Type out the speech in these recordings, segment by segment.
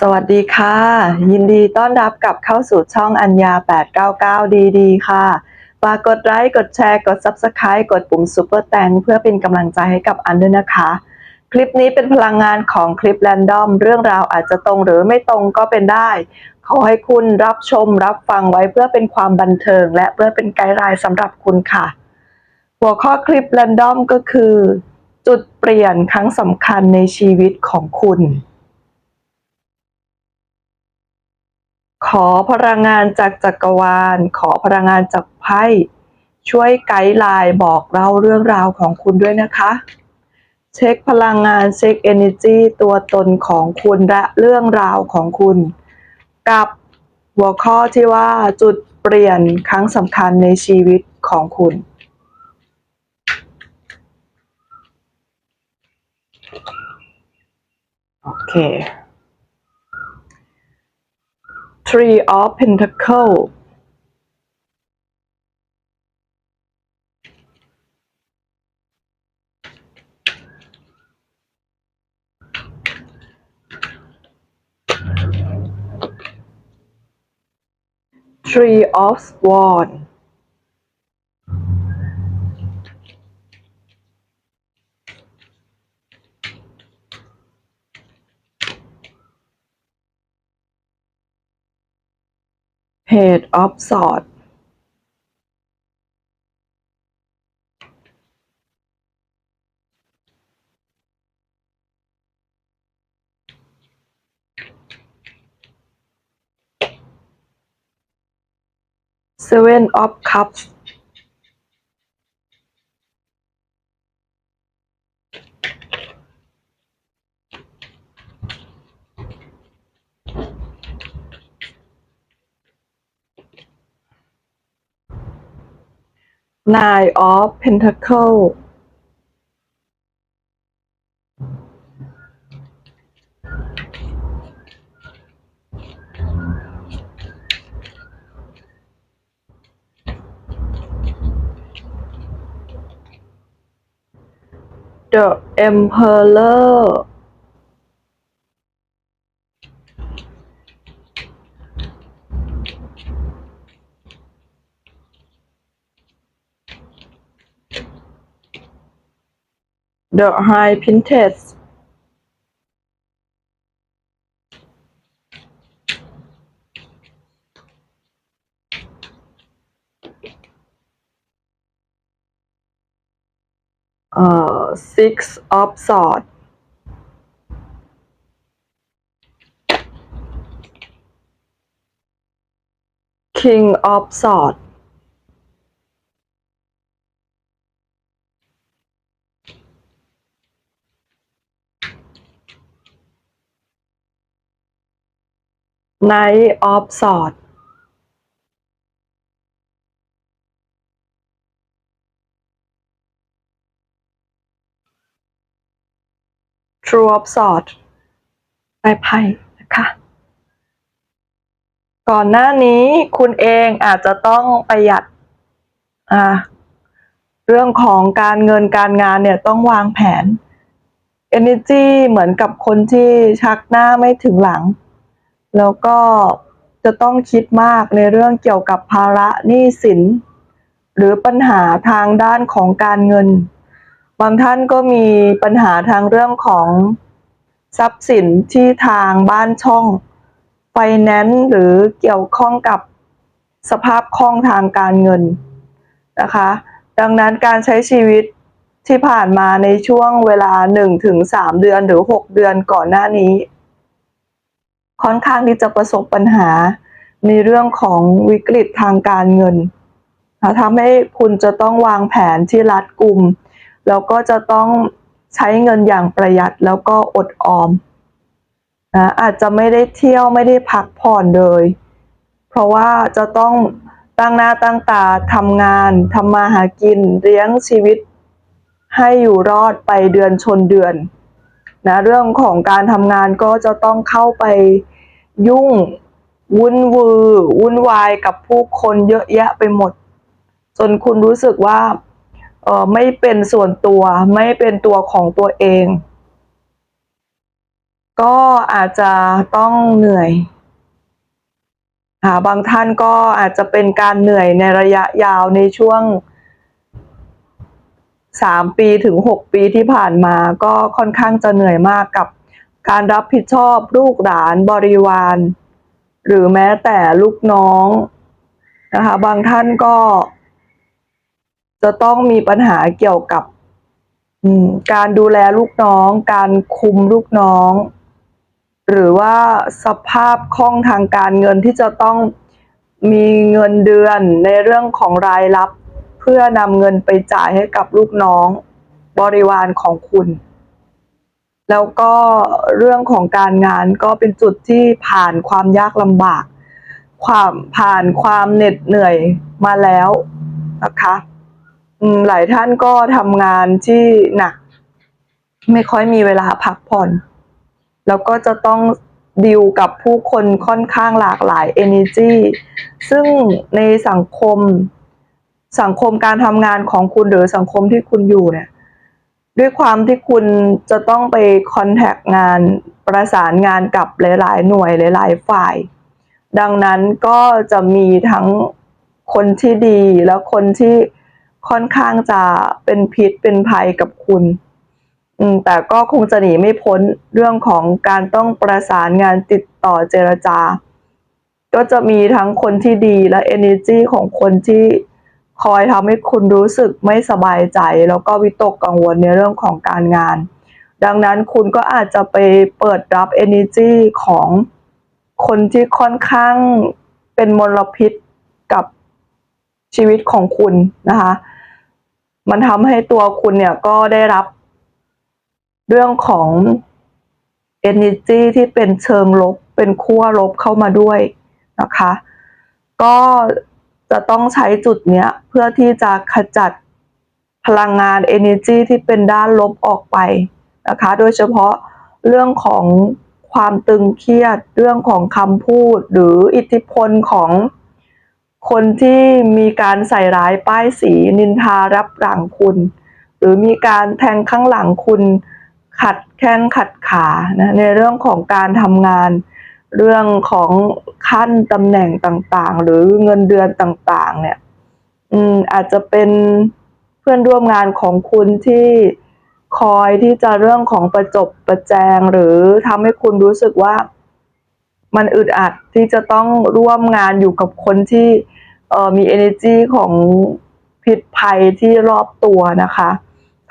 สวัสดีค่ะ ยินดีต้อนรับกลับเข้าสู่ช่องอัญญา 899 ดีดีค่ะฝากกดไลค์กดแชร์กด Subscribe กดปุ่ม Super แตงเพื่อเป็นกำลังใจให้กับอันด้วยนะคะ คลิปนี้เป็นพลังงานของคลิปแรนดอม เรื่องราวอาจจะตรงหรือไม่ตรงก็เป็นได้ ขอให้คุณรับชมรับฟังไว้เพื่อเป็นความบันเทิง และเพื่อเป็นไกด์ไลน์สำหรับคุณค่ะ หัวข้อคลิปแรนดอมก็คือ จุดเปลี่ยนครั้งสำคัญในชีวิตของคุณ ขอพลังงานจากจักรวาล ขอพลังงานจากไพ่ช่วยไกด์ไลน์บอกเล่าเรื่องราวของคุณด้วยนะคะ เช็คพลังงานเช็ค energy ตัวตนของคุณและเรื่องราวของคุณ กับหัวข้อที่ว่าจุดเปลี่ยนครั้งสำคัญในชีวิตของคุณโอเค Three of Pentacle. Three of Swan page of sword เซเว่นออฟคัพส์ Nine of Pentacles. เดอะเอ็มเพอร์เลอร์ The High Princess. Uh, Six of Swords. King of Swords Knight of Swords True of Swords ได้ไพ่นะคะ ก่อนหน้านี้คุณเองอาจจะต้องประหยัดอ่าเรื่องของการเงินการงานเนี่ยต้องวางแผน Energy เหมือนกับคนที่ชักหน้าไม่ถึงหลัง แล้วก็จะต้องคิดมากในเรื่องเกี่ยวกับภาระหนี้สิน หรือปัญหาทางด้านของการเงิน บางท่านก็มีปัญหาทางเรื่องของทรัพย์สินที่ทางบ้านช่องไฟแนนซ์หรือเกี่ยวข้องกับสภาพคล่องทางการเงินนะคะ ดังนั้นการใช้ชีวิตที่ผ่านมาในช่วงเวลา 1-3 เดือนหรือ 6 เดือนก่อนหน้านี้ ค่อนข้างที่จะประสบปัญหาในเรื่องของวิกฤตทางการเงินทำให้คุณจะต้องวางแผนที่รัดกุม แล้วก็จะต้องใช้เงินอย่างประหยัดแล้วก็อดออมนะอาจจะไม่ได้เที่ยวไม่ได้พักผ่อนเลย เพราะว่าจะต้องตั้งหน้าตั้งตาทำงานทำมาหากินเลี้ยงชีวิต ให้อยู่รอดไปเดือนชนเดือนนะเรื่องของการทำงานก็จะต้องเข้าไป ยุ่ง วุ่นวือ วุ่นวายกับผู้คนเยอะแยะไปหมด จนคุณรู้สึกว่าเออไม่เป็นส่วนตัวไม่เป็นตัวของตัวเอง ก็อาจจะต้องเหนื่อยค่ะบางท่านก็อาจจะเป็นการเหนื่อยในระยะยาวในช่วงสามปีถึงหกปีที่ผ่านมาก็ค่อนข้างจะเหนื่อยมากกับ การรับผิดชอบลูกหลานบริวาร หรือแม้แต่ลูกน้องนะคะบางท่านก็ จะต้องมีปัญหาเกี่ยวกับการดูแลลูกน้อง การคุมลูกน้อง หรือว่าสภาพคล่องทางการเงินที่จะต้องมีเงินเดือนในเรื่องของรายรับ เพื่อนำเงินไปจ่ายให้กับลูกน้องบริวารของคุณ แล้วก็เรื่องของการงานก็เป็นจุดที่ผ่านความยากลำบาก ความผ่านความเหน็ดเหนื่อยมาแล้วนะคะหลายท่านก็ทำงานที่หนัก ไม่ค่อยมีเวลาพักผ่อน แล้วก็จะต้องดิวกับผู้คนค่อนข้างหลากหลาย energy ซึ่งในสังคมสังคมการทำงานของคุณหรือสังคมที่คุณอยู่เนี่ย ด้วยความที่คุณจะต้องไปคอนแทคงานประสานงานกับหลาย ๆ หน่วยหลาย ๆ ฝ่าย ดังนั้นก็จะมีทั้งคนที่ดีแล้วคนที่ค่อนข้างจะเป็นพิษเป็นภัยกับคุณแต่ก็คงจะหนีไม่พ้นเรื่องของการต้องประสานงานติดต่อเจรจา ก็จะมีทั้งคนที่ดีและ energy ของคนที่ คอยทำให้คุณรู้สึกไม่สบายใจ แล้วก็วิตกกังวลในเรื่องของการงาน ดังนั้นคุณก็อาจจะไปเปิดรับ energy ของคนที่ค่อนข้างเป็นมลพิษกับชีวิตของคุณนะคะ มันทำให้ตัวคุณเนี่ยก็ได้รับเรื่องของ energy ที่เป็นเชิงลบ เป็นขั้วลบเข้ามาด้วยนะคะ ก็ จะต้องใช้จุดเนี้ยเพื่อที่จะขจัดพลังงาน energy ที่เป็นด้านลบออกไปนะคะ โดยเฉพาะเรื่องของความตึงเครียด เรื่องของคำพูด หรืออิทธิพลของคนที่มีการใส่ร้ายป้ายสีนินทารับหลังคุณ หรือมีการแทงข้างหลังคุณขัดแข้งขัดขานะในเรื่องของการทำงาน เรื่องของขั้นตำแหน่งต่างๆ หรือเงินเดือนต่างๆ เนี่ย อืมอาจจะเป็นเพื่อนร่วมงานของคุณที่คอยที่จะเรื่องของประจบประแจง หรือทำให้คุณรู้สึกว่ามันอึดอัดที่จะต้องร่วมงานอยู่กับคนที่เออมี energy ของพิษภัยที่รอบตัวนะคะ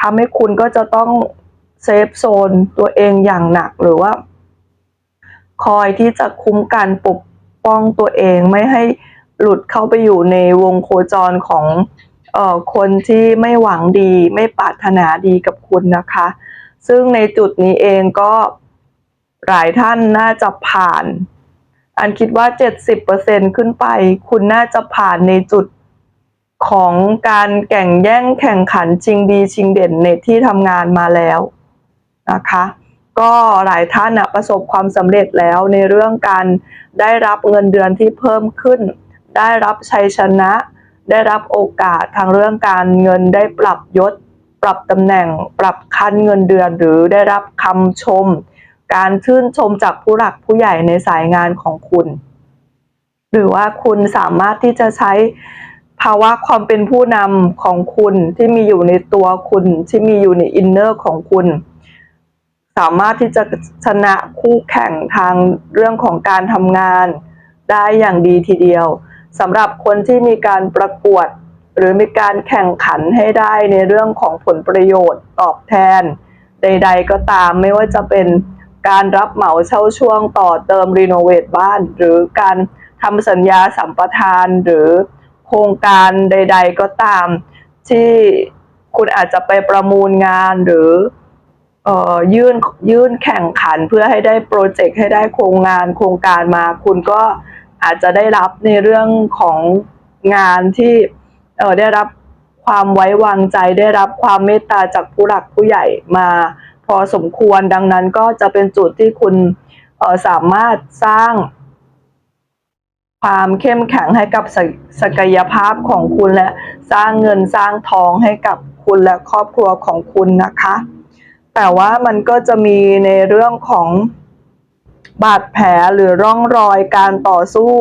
ทำให้คุณก็จะต้องเซฟโซนตัวเองอย่างหนักหรือว่า คอยที่จะคุ้มกันปกป้องตัวเองไม่ให้หลุดเข้าไปอยู่ในวงโคจรของเอ่อคนที่ไม่หวังดี ไม่ปรารถนาดีกับคุณนะคะ ซึ่งในจุดนี้เองก็หลายท่านน่าจะผ่าน อันคิดว่า 70%ขึ้นไป คุณน่าจะผ่านในจุดของการแข่งแย่งแข่งขันชิงดีชิงเด่นในที่ทำงานมาแล้วนะคะ ก็หลายท่านนะประสบความสำเร็จแล้วในเรื่องการได้รับเงินเดือนที่เพิ่มขึ้น ได้รับชัยชนะ ได้รับโอกาสทางเรื่องการเงินได้ปรับยศ ปรับตำแหน่ง ปรับขั้นเงินเดือนหรือได้รับคำชม การชื่นชมจากผู้หลักผู้ใหญ่ในสายงานของคุณ หรือว่าคุณสามารถที่จะใช้ภาวะความเป็นผู้นำของคุณที่มีอยู่ในตัวคุณที่มีอยู่ในอินเนอร์ของคุณ สามารถที่จะชนะคู่แข่งทางเรื่องของการทำงาน ได้อย่างดีทีเดียวสำหรับคนที่มีการประกวด หรือมีการแข่งขันให้ได้ในเรื่องของผลประโยชน์ตอบแทน ใด ๆ ก็ตามไม่ว่าจะเป็นการรับเหมาเช่าช่วงต่อเติมรีโนเวทบ้าน หรือการทำสัญญาสัมปทานหรือโครงการใด ๆ ก็ตาม ที่คุณอาจจะไปประมูลงานหรือเอ่อ ยื่นยื่นแข่งขันเพื่อให้ได้โปรเจกต์ให้ได้โครงงานโครงการมา คุณก็อาจจะได้รับในเรื่องของงานที่เอ่อได้รับความไว้วางใจ ได้รับความเมตตาจากผู้หลักผู้ใหญ่มาพอสมควรดังนั้นก็จะเป็นจุดที่คุณเอ่อสามารถสร้างความเข้มแข็งให้กับศศักยภาพของคุณและสร้างเงินสร้างทองให้กับคุณและครอบครัวของคุณนะคะ แต่ว่ามันก็จะมีในเรื่องของบาดแผลหรือร่องรอยการต่อสู้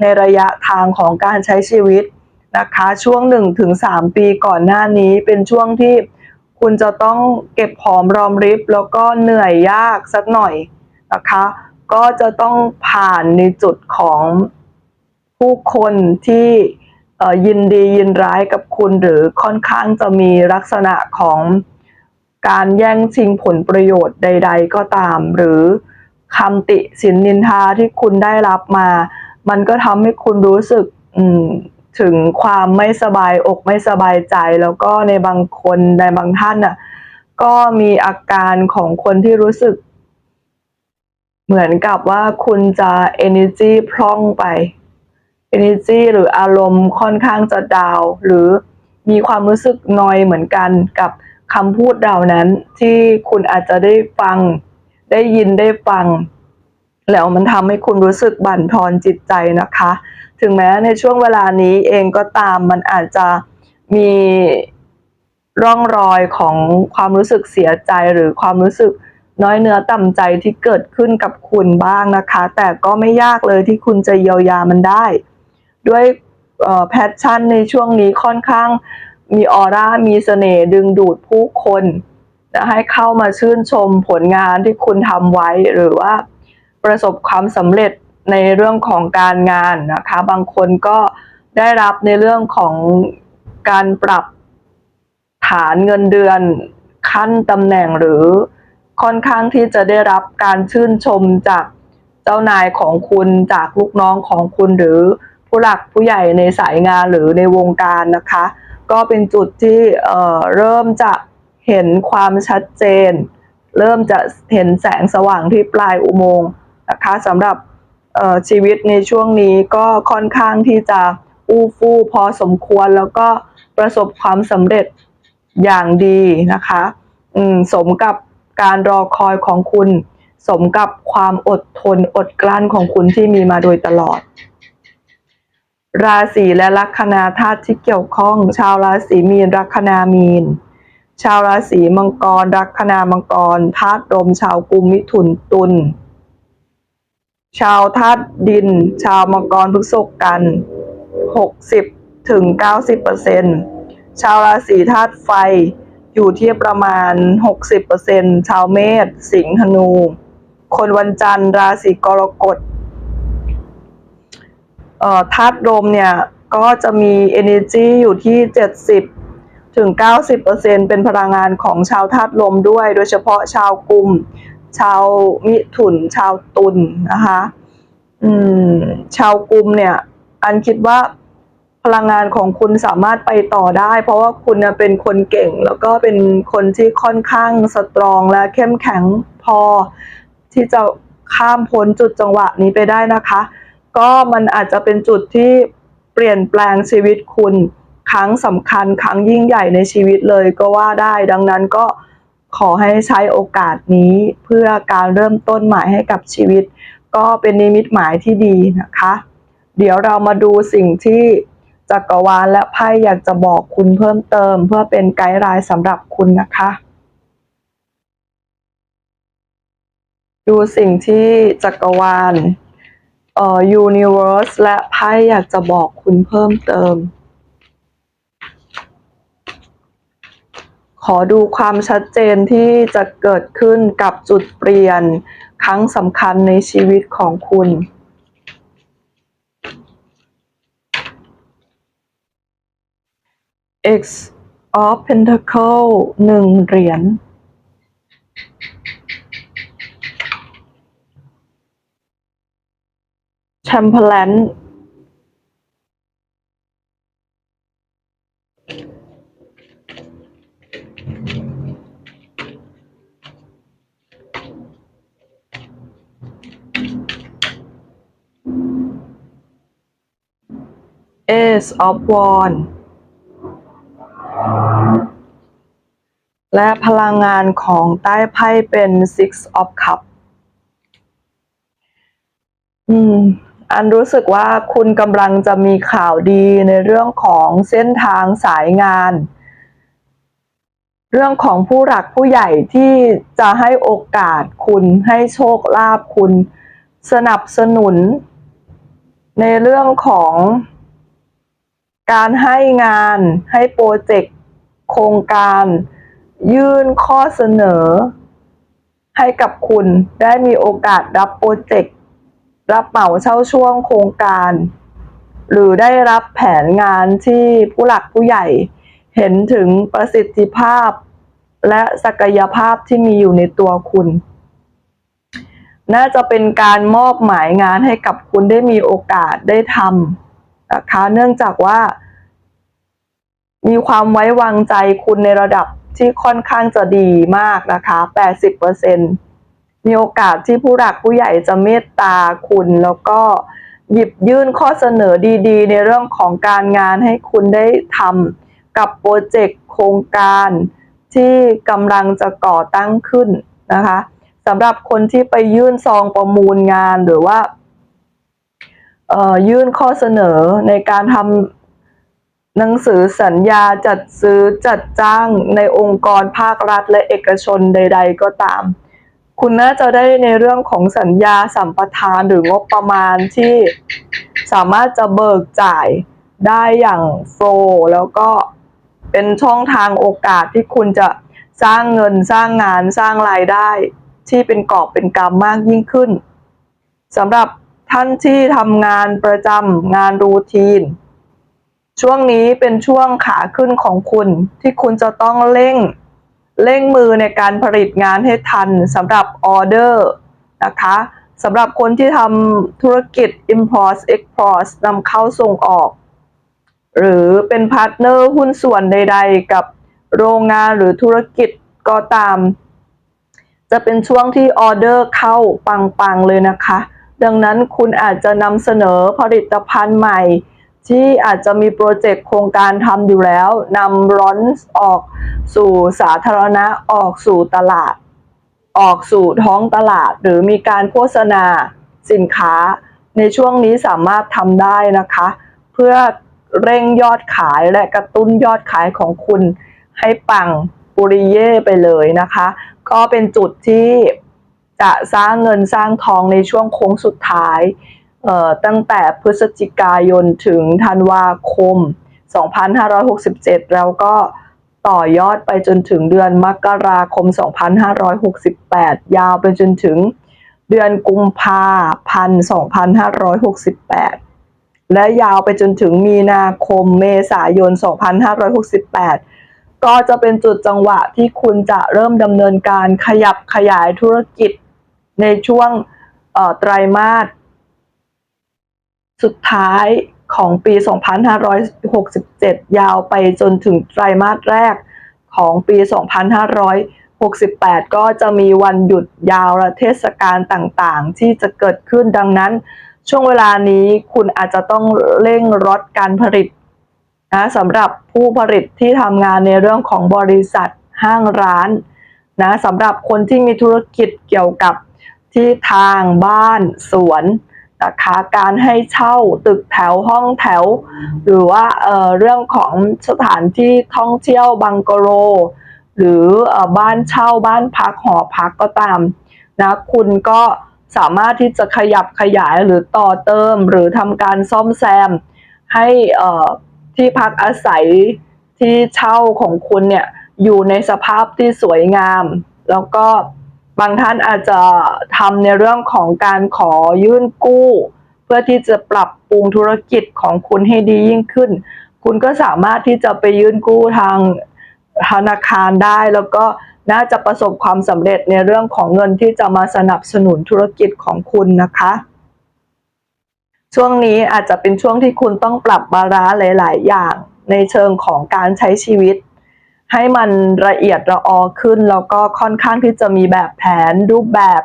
ในระยะทางของการใช้ชีวิตนะคะ ช่วง 1-3 ปีก่อนหน้านี้เป็นช่วงที่คุณจะต้องเก็บหอมรอมริบ แล้วก็เหนื่อยยากสักหน่อยนะคะ ก็จะต้องผ่านในจุดของผู้คนที่ยินดียินร้ายกับคุณหรือค่อนข้างจะมีลักษณะของ การแย่งชิงผลประโยชน์ใด ๆ ก็ตาม หรือคำติสินนินทาที่คุณได้รับมา มันก็ทำให้คุณรู้สึกถึงความไม่สบายอกไม่สบายใจ แล้วก็ในบางคนในบางท่านน่ะก็มีอาการของคนที่รู้สึก เหมือนกับว่าคุณจะ energy พร่องไป energy หรืออารมณ์ค่อนข้างจะดาว หรือมีความรู้สึกนอยเหมือนกันกับ คำพูดเหล่านั้นที่คุณอาจจะได้ฟัง ได้ยินได้ฟัง แล้วมันทำให้คุณรู้สึกบั่นทอนจิตใจนะคะ ถึงแม้ในช่วงเวลานี้เองก็ตามมันอาจจะมีร่องรอยของความรู้สึกเสียใจหรือความรู้สึกน้อยเนื้อต่ำใจที่เกิดขึ้นกับคุณบ้างนะคะ แต่ก็ไม่ยากเลยที่คุณจะเยียวยามันได้ ด้วยแพชชั่นในช่วงนี้ค่อนข้าง มีออร่ามีเสน่ห์ดึงดูดผู้คนนะให้เข้ามาชื่นชมผลงานที่คุณทำไว้หรือว่าประสบความสำเร็จในเรื่องของการงานนะคะ บางคนก็ได้รับในเรื่องของการปรับฐานเงินเดือนขั้นตำแหน่งหรือค่อนข้างที่จะได้รับการชื่นชมจากเจ้านายของคุณจากลูกน้องของคุณหรือผู้หลักผู้ใหญ่ในสายงานหรือในวงการนะคะ ก็เป็นจุดที่เริ่มจะเห็นความชัดเจน เริ่มจะเห็นแสงสว่างที่ปลายอุโมงค์นะคะสำหรับชีวิตในช่วงนี้ก็ค่อนข้างที่จะอู้ฟู่พอสมควรแล้วก็ประสบความสำเร็จอย่างดีนะคะมสมกับการรอคอยของคุณ สมกับความอดทนอดกลั้นของคุณที่มีมาโดยตลอด ราศีและลัคนาธาตุที่เกี่ยวข้อง ชาวราศีมีนลัคนามีน ชาวราศีมังกรลัคนามังกรธาตุลมชาวกุมมิถุนตุลชาวธาตุดิน ชาวมังกรพฤษภกันหกสิบถึงเก้าสิบเปอร์เซ็นชาวราศีธาตุไฟอยู่ที่ประมาณหกสิบเปอร์เซ็นชาวเมษสิงห์ธนู คนวันจันทร์ราศีกรกฎ ธาตุลมเนี่ย ก็จะมี energy อยู่ที่ 70 ถึง 90%เป็นพลังงานของชาวธาตุลมด้วย โดยเฉพาะชาวกุม ชาวมิถุน ชาวตุลนนะคะอืมชาวกุมเนี่ย อันคิดว่าพลังงานของคุณสามารถไปต่อได้ เพราะว่าคุณเป็นคนเก่ง แล้วก็เป็นคนที่ค่อนข้างสตรองและเข้มแข็งพอที่จะข้ามพ้นจุดจังหวะนี้ไปได้นะคะ ก็มันอาจจะเป็นจุดที่เปลี่ยนแปลงชีวิตคุณครั้งสำคัญครั้งยิ่งใหญ่ในชีวิตเลยก็ว่าได้ดังนั้นก็ขอให้ใช้โอกาสนี้เพื่อการเริ่มต้นใหม่ให้กับชีวิต ก็เป็นนิมิตหมายที่ดีนะคะ เดี๋ยวเรามาดูสิ่งที่จักรวาลและไพ่อยากจะบอกคุณเพิ่มเติม เพื่อเป็นไกด์ไลน์สำหรับคุณนะคะ ดูสิ่งที่จักรวาล เอ่อ universe และไพ่อยากจะบอกคุณเพิ่มเติม ขอดูความชัดเจนที่จะเกิดขึ้นกับจุดเปลี่ยนครั้งสำคัญในชีวิตของคุณเ X of Pentacle หนึ่งเหรียญ แชมเ e อร์แลนด์ Ace of Wands และพลังงานของใต้ไพ่เป็น Six of Cups อืม อันรู้สึกว่าคุณกำลังจะมีข่าวดีในเรื่องของเส้นทางสายงาน เรื่องของผู้หลักผู้ใหญ่ที่จะให้โอกาสคุณให้โชคลาภคุณ สนับสนุน ในเรื่องของการให้งานให้โปรเจกต์โครงการ ยื่นข้อเสนอ ให้กับคุณได้มีโอกาสรับโปรเจกต์ รับเหมาเช่าช่วงโครงการ หรือได้รับแผนงานที่ผู้หลักผู้ใหญ่ เห็นถึงประสิทธิภาพ และศักยภาพที่มีอยู่ในตัวคุณ น่าจะเป็นการมอบหมายงานให้กับคุณได้มีโอกาสได้ทำนะคะเนื่องจากว่า มีความไว้วางใจคุณในระดับที่ค่อนข้างจะดีมากนะคะ 80% มีโอกาสที่ผู้หลักผู้ใหญ่จะเมตตาคุณ แล้วก็หยิบยื่นข้อเสนอดีๆ ในเรื่องของการงานให้คุณได้ทำกับโปรเจกต์โครงการที่กำลังจะก่อตั้งขึ้นนะคะสำหรับคนที่ไปยื่นซองประมูลงานหรือว่ายื่นข้อเสนอในการทำหนังสือสัญญาจัดซื้อจัดจ้างในองค์กรภาครัฐและเอกชนใด ๆ ก็ตาม คุณน่าจะได้ในเรื่องของสัญญาสัมปทานหรืองบประมาณที่สามารถจะเบิกจ่ายได้อย่างโฟล์แล้วก็เป็นช่องทางโอกาสที่คุณจะสร้างเงินสร้างงานสร้างรายได้ ที่เป็นกอบเป็นกำมากยิ่งขึ้นสำหรับท่านที่ทำงานประจำงานรูทีน ช่วงนี้เป็นช่วงขาขึ้นของคุณที่คุณจะต้องเร่ง เร่งมือในการผลิตงานให้ทันสำหรับออเดอร์นะคะสำหรับคนที่ทำธุรกิจ Import Export นำเข้าส่งออก หรือเป็นพาร์ทเนอร์หุ้นส่วนใด ๆ กับโรงงานหรือธุรกิจก็ตาม จะเป็นช่วงที่ออเดอร์เข้าปัง ๆ เลยนะคะ ดังนั้นคุณอาจจะนำเสนอผลิตภัณฑ์ใหม่ ที่อาจจะมีโปรเจกต์โครงการทำอยู่แล้วนำร้อนออกสู่สาธารณะออกสู่ตลาด ออกสู่ท้องตลาด หรือมีการโฆษณาสินค้า ในช่วงนี้สามารถทำได้นะคะ เพื่อเร่งยอดขายและกระตุ้นยอดขายของคุณให้ปังปุริเย่ไปเลยนะคะ ก็เป็นจุดที่จะสร้างเงินสร้างทองในช่วงโค้งสุดท้าย ตั้งแต่พฤศจิกายนถึงธันวาคม 2567 แล้วก็ต่อยอดไปจนถึงเดือนมกราคม 2568 ยาวไปจนถึงเดือนกุมภาพันธ์ 2568 และยาวไปจนถึงมีนาคมเมษายน 2568 ก็จะเป็นจุดจังหวะที่คุณจะเริ่มดำเนินการขยับขยายธุรกิจในช่วงไตรมาส สุดท้ายของปี 2567 ยาวไปจนถึงไตรมาสแรกของปี 2568 ก็จะมีวันหยุดยาวและเทศกาลต่างๆ ที่จะเกิดขึ้นดังนั้น ช่วงเวลานี้คุณอาจจะต้องเร่งรถการผลิตนะสำหรับผู้ผลิตที่ทำงานในเรื่องของบริษัทห้างร้านนะสำหรับคนที่มีธุรกิจเกี่ยวกับที่ทางบ้านสวน นะคะการให้เช่าตึกแถวห้องแถว หรือว่าเเรื่องของสถานที่ท่องเที่ยวบังกโร หรืออบ้านเช่าบ้านพักหอพักก็ตามนะคุณก็สามารถที่จะขยับขยายหรือต่อเติมหรือทำการซ่อมแซม ให้ที่พักอาศัยที่เช่าของคุณเนี่ยอยู่ในสภาพที่สวยงาม แล้วก็ บางท่านอาจจะทำในเรื่องของการขอยื่นกู้ เพื่อที่จะปรับปรุงธุรกิจของคุณให้ดียิ่งขึ้น คุณก็สามารถที่จะไปยื่นกู้ทางธนาคารได้ แล้วก็น่าจะประสบความสำเร็จในเรื่องของเงินที่จะมาสนับสนุนธุรกิจของคุณนะคะ ช่วงนี้อาจจะเป็นช่วงที่คุณต้องปรับบาระหลาย ๆ อย่างในเชิงของการใช้ชีวิต ให้มันละเอียดระออขึ้น แล้วก็ค่อนข้างที่จะมีแบบแผนรูปแบบ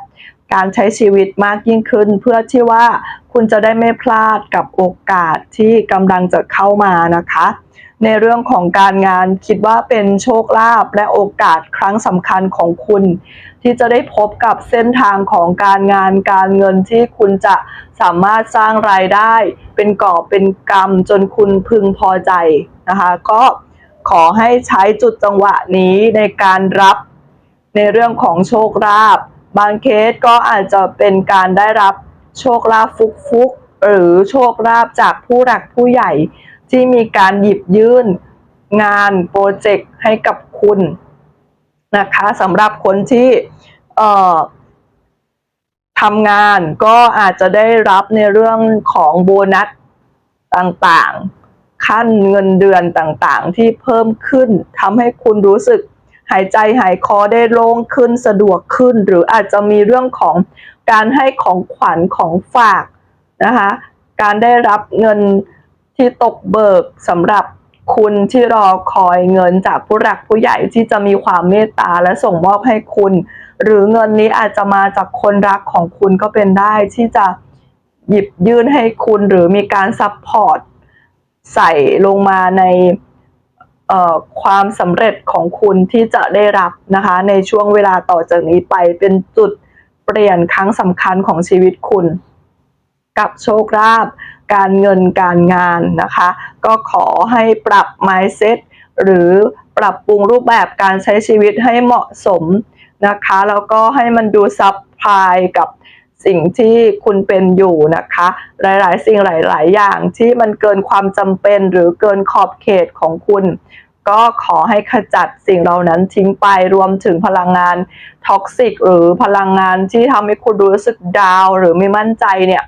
การใช้ชีวิตมากยิ่งขึ้น เพื่อที่ว่าคุณจะได้ไม่พลาดกับโอกาสที่กำลังจะเข้ามานะคะ ในเรื่องของการงานคิดว่าเป็นโชคลาภและโอกาสครั้งสำคัญของคุณ ที่จะได้พบกับเส้นทางของการงานการเงินที่คุณจะสามารถสร้างรายได้ เป็นกอบเป็นกรรมจนคุณพึงพอใจนะคะ ก็ ขอให้ใช้จุดจังหวะนี้ในการรับในเรื่องของโชคลาภบางเคสก็อาจจะเป็นการได้รับโชคลาภฟุกฟุกๆหรือโชคลาภจากผู้หลักผู้ใหญ่ ที่มีการหยิบยื่นงานโปรเจกต์ให้กับคุณนะคะสำหรับคนที่ทำงานก็อาจจะได้รับในเรื่องของโบนัสต่างๆ ขั้นเงินเดือนต่างๆ ที่เพิ่มขึ้นทำให้คุณรู้สึกหายใจหายคอได้โล่งขึ้นสะดวกขึ้น หรืออาจจะมีเรื่องของการให้ของขวัญของฝากนะคะการได้รับเงินที่ตกเบิกสำหรับคุณที่รอคอยเงินจากผู้หลักผู้ใหญ่ที่จะมีความเมตตาและส่งมอบให้คุณ หรือเงินนี้อาจจะมาจากคนรักของคุณก็เป็นได้ที่จะหยิบยื่นให้คุณหรือมีการซัพพอร์ต ใส่ลงมาในความสำเร็จของคุณที่จะได้รับนะคะ ในช่วงเวลาต่อจากนี้ไปเป็นจุดเปลี่ยนครั้งสำคัญของชีวิตคุณ กับโชคลาภการเงินการงานนะคะ ก็ขอให้ปรับ mindset หรือปรับปรุงรูปแบบการใช้ชีวิตให้เหมาะสมนะคะ แล้วก็ให้มันดูซับพลายกับ สิ่งที่คุณเป็นอยู่นะคะ หลาย ๆ สิ่งหลาย ๆ อย่างที่มันเกินความจำเป็นหรือเกินขอบเขตของคุณ ก็ขอให้ขจัดสิ่งเหล่านั้นทิ้งไปรวมถึงพลังงานท็อกซิกหรือพลังงานที่ทำให้คุณรู้สึกดาวหรือไม่มั่นใจเนี่ย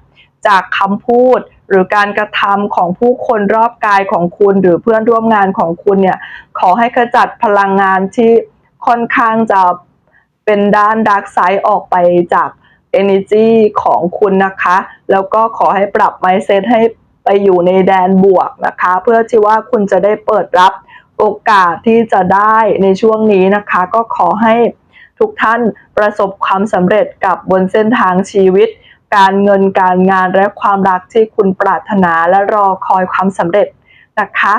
จากคำพูดหรือการกระทำของผู้คนรอบกายของคุณหรือเพื่อนร่วมงานของคุณเนี่ยขอให้ขจัดพลังงานที่ค่อนข้างจะเป็นด้านดาร์กไซด์ออกไปจาก energy ของคุณนะคะ แล้วก็ขอให้ปรับ mindset ให้ไปอยู่ในแดนบวกนะคะ เพื่อที่ว่าคุณจะได้เปิดรับโอกาสที่จะได้ในช่วงนี้นะคะ ก็ขอให้ทุกท่านประสบความสำเร็จกับบนเส้นทางชีวิต การเงินการงานและความรักที่คุณปรารถนาและรอคอยความสำเร็จนะคะ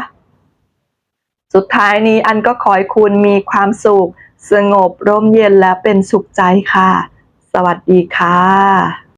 สุดท้ายนี้อันก็ขอให้คุณมีความสุข สงบร่มเย็นและเป็นสุขใจค่ะ สวัสดีค่ะ